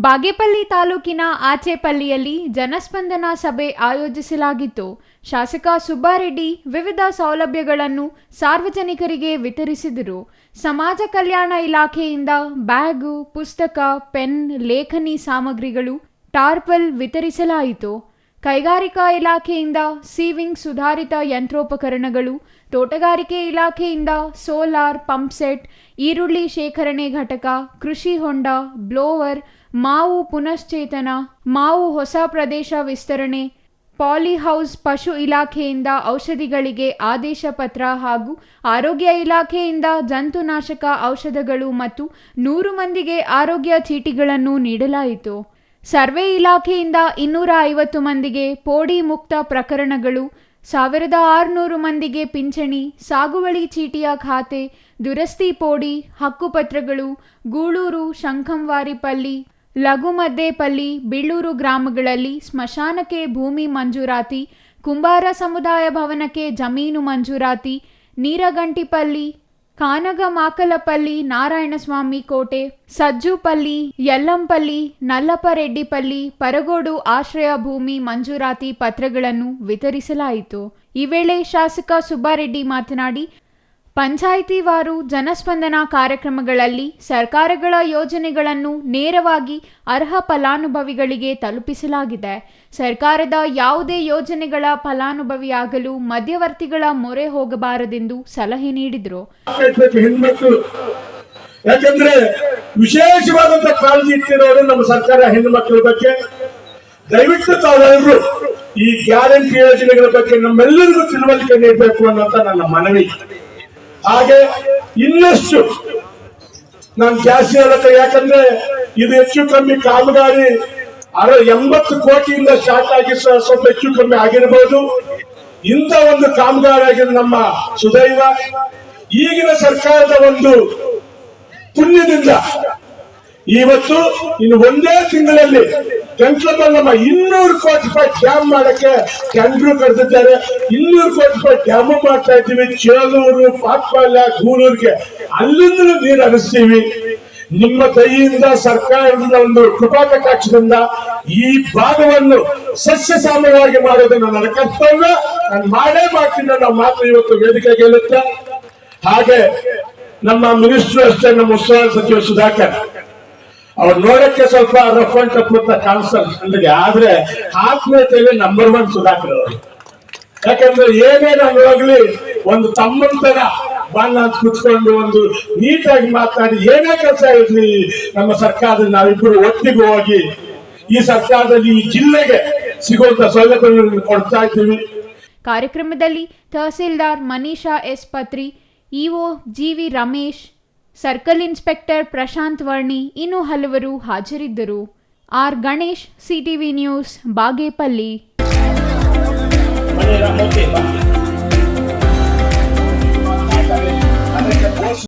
ಬಾಗೇಪಲ್ಲಿ ತಾಲೂಕಿನ ಆಚೆಪಲ್ಲಿಯಲ್ಲಿ ಜನಸ್ಪಂದನ ಸಭೆ ಆಯೋಜಿಸಲಾಗಿತ್ತು. ಶಾಸಕ ಸುಬ್ಬಾರೆಡ್ಡಿ ವಿವಿಧ ಸೌಲಭ್ಯಗಳನ್ನು ಸಾರ್ವಜನಿಕರಿಗೆ ವಿತರಿಸಿದರು. ಸಮಾಜ ಕಲ್ಯಾಣ ಇಲಾಖೆಯಿಂದ ಬ್ಯಾಗು, ಪುಸ್ತಕ, ಪೆನ್, ಲೇಖನಿ ಸಾಮಗ್ರಿಗಳು, ಟಾರ್ಪಲ್ ವಿತರಿಸಲಾಯಿತು. ಕೈಗಾರಿಕಾ ಇಲಾಖೆಯಿಂದ ಸೀವಿಂಗ್ ಸುಧಾರಿತ ಯಂತ್ರೋಪಕರಣಗಳು, ತೋಟಗಾರಿಕೆ ಇಲಾಖೆಯಿಂದ ಸೋಲಾರ್ ಪಂಪ್ಸೆಟ್ ಈರುಳ್ಳಿ ಶೇಖರಣೆ ಘಟಕ, ಕೃಷಿ ಹೊಂಡ, ಬ್ಲೋವರ್, ಮಾವು ಪುನಶ್ಚೇತನ, ಮಾವು ಹೊಸ ಪ್ರದೇಶ ವಿಸ್ತರಣೆ ಪಾಲಿಹೌಸ್ ಪಶು ಇಲಾಖೆಯಿಂದ ಔಷಧಿಗಳಿಗೆ ಆದೇಶ ಪತ್ರ ಹಾಗೂ ಆರೋಗ್ಯ ಇಲಾಖೆಯಿಂದ ಜಂತುನಾಶಕ ಔಷಧಗಳು ಮತ್ತು ನೂರು ಮಂದಿಗೆ ಆರೋಗ್ಯ ಚೀಟಿಗಳನ್ನು ನೀಡಲಾಯಿತು. ಸರ್ವೆ ಇಲಾಖೆಯಿಂದ ಇನ್ನೂರ ಐವತ್ತು ಮಂದಿಗೆ ಪೋಡಿ ಮುಕ್ತ ಪ್ರಕರಣಗಳು, ಸಾವಿರದ ಆರುನೂರು ಮಂದಿಗೆ ಪಿಂಚಣಿ, ಸಾಗುವಳಿ ಚೀಟಿಯ ಖಾತೆ, ದುರಸ್ತಿ ಪೋಡಿ, ಹಕ್ಕುಪತ್ರಗಳು, ಗೂಳೂರು ಶಂಖಂವಾರಿಪಲ್ಲಿ ಲಘುಮದ್ದೇಪಲ್ಲಿ ಬೀಳೂರು ಗ್ರಾಮಗಳಲ್ಲಿ ಸ್ಮಶಾನಕ್ಕೆ ಭೂಮಿ ಮಂಜೂರಾತಿ, ಕುಂಬಾರ ಸಮುದಾಯ ಭವನಕ್ಕೆ ಜಮೀನು ಮಂಜೂರಾತಿ ನೀರಗಂಟಿಪಲ್ಲಿ ಕಾನಗಮಾಕಲಪಲ್ಲಿ, ನಾರಾಯಣಸ್ವಾಮಿ ಕೋಟೆ, ಸಜ್ಜುಪಲ್ಲಿ, ಯಲ್ಲಂಪಲ್ಲಿ ನಲ್ಲಪ್ಪರೆಡ್ಡಿಪಲ್ಲಿ ಪರಗೋಡು ಆಶ್ರಯ ಭೂಮಿ ಮಂಜೂರಾತಿ ಪತ್ರಗಳನ್ನು ವಿತರಿಸಲಾಯಿತು. ಈ ವೇಳೆ ಶಾಸಕ ಸುಬ್ಬಾರೆಡ್ಡಿ ಮಾತನಾಡಿ ಪಂಚಾಯಿತಿವಾರು ಜನಸ್ಪಂದನ ಕಾರ್ಯಕ್ರಮಗಳಲ್ಲಿ ಸರ್ಕಾರಗಳ ಯೋಜನೆಗಳನ್ನು ನೇರವಾಗಿ ಅರ್ಹ ಫಲಾನುಭವಿಗಳಿಗೆ ತಲುಪಿಸಲಾಗಿದೆ. ಸರ್ಕಾರದ ಯಾವುದೇ ಯೋಜನೆಗಳ ಫಲಾನುಭವಿಯಾಗಲು ಮಧ್ಯವರ್ತಿಗಳ ಮೊರೆ ಹೋಗಬಾರದೆಂದು ಸಲಹೆ ನೀಡಿದರು. ಯಾಕಂದ್ರೆ ವಿಶೇಷವಾದಂತ ಕಾಳಜಿ ಇಟ್ಟಿರೋರು ನಮ್ಮ ಸರ್ಕಾರ ಹೆಣ್ಣು ಮಕ್ಕಳ ಬಗ್ಗೆ. ದಯವಿಟ್ಟು ತಾವೆಲ್ಲರೂ ಈ ಗ್ಯಾರಂಟಿ ಯೋಜನೆಗಳ ಬಗ್ಗೆ ನಮ್ಮೆಲ್ಲರಿಗೂ ತಿಳುವಳಿಕೆ ನೀಡಬೇಕು ಅನ್ನೋಂತ ನನ್ನ ಮನವಿ. ಹಾಗೆ ಇನ್ನಷ್ಟು ನಾನು ಜಾಸ್ತಿ ಹೇಳಕ್ಕೆ ಯಾಕಂದ್ರೆ ಇದು ಹೆಚ್ಚು ಕಮ್ಮಿ ಕಾಮಗಾರಿ ಅರ ಎಂಬತ್ತು ಕೋಟಿಯಿಂದ ಸ್ಟಾರ್ಟ್ ಆಗಿ ಸ್ವ- ಸ್ವಲ್ಪ ಹೆಚ್ಚು ಕಮ್ಮಿ ಆಗಿರಬಹುದು ಇಂಥ ಒಂದು ಕಾಮಗಾರಿ ಆಗಿದೆ ನಮ್ಮ ಸುದೈವ, ಈಗಿನ ಸರ್ಕಾರದ ಒಂದು ಪುಣ್ಯದಿಂದ ಇವತ್ತು ಇನ್ನು ಒಂದೇ ತಿಂಗಳಲ್ಲಿ ನಮ್ಮ ಇನ್ನೂರು ಕೋಟಿ ರೂಪಾಯಿ ಡ್ಯಾಮ್ ಮಾಡಕ್ಕೆ ಟೆಂಡ್ರು ಕರೆದಿದ್ದಾರೆ ಇನ್ನೂರು ಕೋಟಿ ರೂಪಾಯಿ ಡ್ಯಾಮು ಮಾಡ್ತಾ ಇದ್ದೀವಿ. ಚೇಲೂರು ಪಾತ್ಪಾಲ್ಯ ಗೂಳೂರಿಗೆ ಅಲ್ಲಿಂದ ನೀರು ಹರಿಸ್ತೀವಿ. ನಿಮ್ಮ ಕೈಯಿಂದ ಸರ್ಕಾರದ ಒಂದು ಕೃಪಾ ಈ ಭಾಗವನ್ನು ಸಸ್ಯ ಸಾಮ್ಯವಾಗಿ ಮಾಡೋದು ನನ್ನ ಕರ್ತವ್ಯ. ನಾನು ಮಾಡೇ ಮಾಡ್ತೀನಿ ಅನ್ನೋ ಮಾತು ಇವತ್ತು ವೇದಿಕೆ ಗೆಲ್ಲುತ್ತೆ ಹಾಗೆ ನಮ್ಮ ಮಿನಿಸ್ಟರ್ ಅಷ್ಟೇ, ನಮ್ಮ ಉಸ್ತುವಾರಿ ಸಚಿವ ಸುಧಾಕರ್. ಅವ್ರು ನೋಡಕ್ಕೆ ಸ್ವಲ್ಪ ರಫ್ ಅಂಡ್ ಟಫ್ ಅಂತ ಕಾಣಿಸ್ತಾರೆ ಆದ್ರೆ ಆತ್ಮೀಯತೆಯಲ್ಲಿ ನಂಬರ್ ಒನ್ ಸುಧಾಕರ್ ಅವರು. ಯಾಕಂದ್ರೆ ಏನೇ ನಾನು ಹೋಗ್ಲಿ, ಒಂದು ತಮ್ಮಂತರ ಅಂತ ಕುತ್ಕೊಂಡು ಒಂದು ನೀಟಾಗಿ ಮಾತಾಡಿ ಏನೇ ಕೆಲಸ ಇರ್ಲಿ, ನಮ್ಮ ಸರ್ಕಾರದಲ್ಲಿ ನಾವಿಬ್ಬರು ಒಟ್ಟಿಗೆ ಹೋಗಿ ಈ ಸರ್ಕಾರದಲ್ಲಿ ಈ ಜಿಲ್ಲೆಗೆ ಸಿಗುವಂತ ಸೌಲಭ್ಯಗಳನ್ನು ಕೊಡ್ತಾ ಇದ್ದೀವಿ. ಕಾರ್ಯಕ್ರಮದಲ್ಲಿ tahsildar Manisha S Patri, EO GV Ramesh circle inspector Prashant Varni ಇನ್ನೂ ಹಲವರು ಹಾಜರಿದ್ದರು. R Ganesh CTV news Bagepalli.